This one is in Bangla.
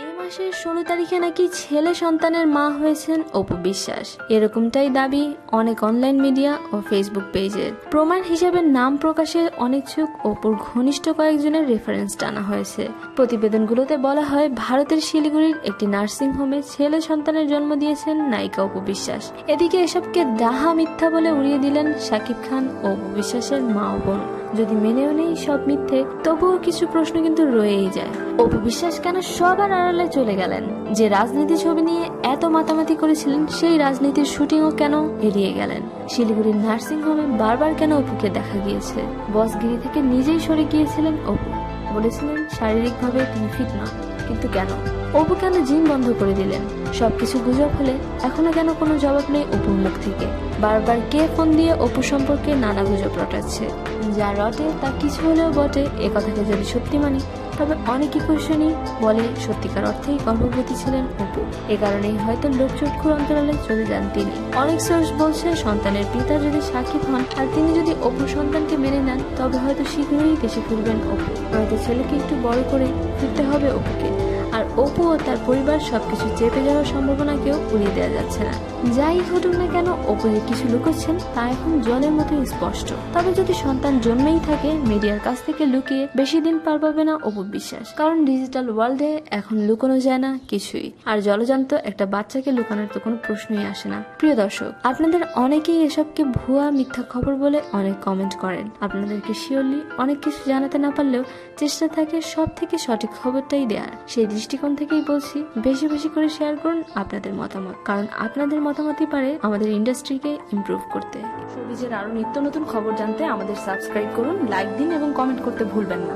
এ মাসের ষোলো তারিখে নাকি ছেলে সন্তানের মা হয়েছেন অপু বিশ্বাস। এরকমটাই দাবি অনেক অনলাইন মিডিয়া ও ফেসবুক পেজের। প্রমাণ হিসেবে নাম প্রকাশে অনিচ্ছুক অপুর ঘনিষ্ঠ কয়েকজনের রেফারেন্স টানা হয়েছে। প্রতিবেদনগুলোতে বলা হয়, ভারতের শিলিগুড়ির একটি নার্সিং হোমে ছেলে সন্তানের জন্ম দিয়েছেন নায়িকা অপু বিশ্বাস। এদিকে এসবকে ডাহা মিথ্যা বলে উড়িয়ে দিলেন শাকিব খান অপু বিশ্বাসের মা ও বোন। যদি মেনেও নেই সব মিথ্যে, তবুও কিছু প্রশ্ন কিন্তু রয়েই যায়। অপু বিশ্বাস কেন সবার আড়ালে চলে গেলেন? যে রাজনীতি ছবি নিয়ে এত মাতামাতি করেছিলেন, সেই রাজনীতির শুটিংও কেন এড়িয়ে গেলেন? শিলিগুড়ির নার্সিং হোমে বারবার কেন অপুকে দেখা গিয়েছে? বসগিরি থেকে নিজেই সরে গিয়েছিলেন অপু। বলেছিলেন শারীরিকভাবে তিনি ফিট নন। কিন্তু কেন? অপু কেন জিম বন্ধ করে দিলেন? সবকিছু গুজব হলে এখনও কেন কোনো জবাব নেই অপুর মুখ থেকে। বারবার কে ফোন দিয়ে অপু সম্পর্কে নানা গুজব রটাচ্ছে। যা রটে তা কিছু হলেও বটে, এ কথাকে যদি সত্যি মানি তবে অনেকে কোশ্চেনই বলে সত্যিকার অর্থেই গর্ভবতী ছিলেন অপু। এ কারণেই হয়তো লোকচক্ষুর অন্তরালে চলে যান তিনি। অনেক সোর্স বলছেন সন্তানের পিতা যদি সাকিব হন আর তিনি যদি অপু সন্তানকে মেনে নেন, তবে হয়তো শীঘ্রই দেশে ফিরবেন অপু। হয়তো ছেলেকে একটু বড় করে ফিরতে হবে অপুকে। আর অপু ও তার পরিবার সবকিছু চেপে যাওয়ার সম্ভাবনাকেও উড়িয়ে দেওয়া যাচ্ছে না। যাই ঘটুক না কেন, অপু কিছু লুকোচ্ছেন, তা এখন জলের মতোই স্পষ্ট। তবে যদি সন্তান জন্মেই থাকে, মিডিয়ার কাছ থেকে লুকিয়ে বেশি দিন পার পাবে না অপু বিশ্বাস। কারণ ডিজিটাল ওয়ার্ল্ডে এখন লুকোনো যায় না কিছুই। আর জলজান্ত একটা বাচ্চাকে লুকানোর তো কোনো প্রশ্নই আসে না। প্রিয় দর্শক, আপনাদের অনেকেই এসবকে ভুয়া, মিথ্যা খবর বলে অনেক কমেন্ট করেন। আপনাদেরকে শিওরলি অনেক কিছু জানাতে না পারলেও চেষ্টা থাকে সব থেকে সঠিক খবরটাই দেওয়ার সেই দৃষ্টিকোণ থেকেই বলছি, বেশি বেশি করে শেয়ার করুন আপনাদের মতামত। কারণ আপনাদের মতামতই পারে আমাদের ইন্ডাস্ট্রিকে ইমপ্রুভ করতে। সবিজের আরও নিত্য নতুন খবর জানতে আমাদের সাবস্ক্রাইব করুন লাইক দিন এবং কমেন্ট করতে ভুলবেন না।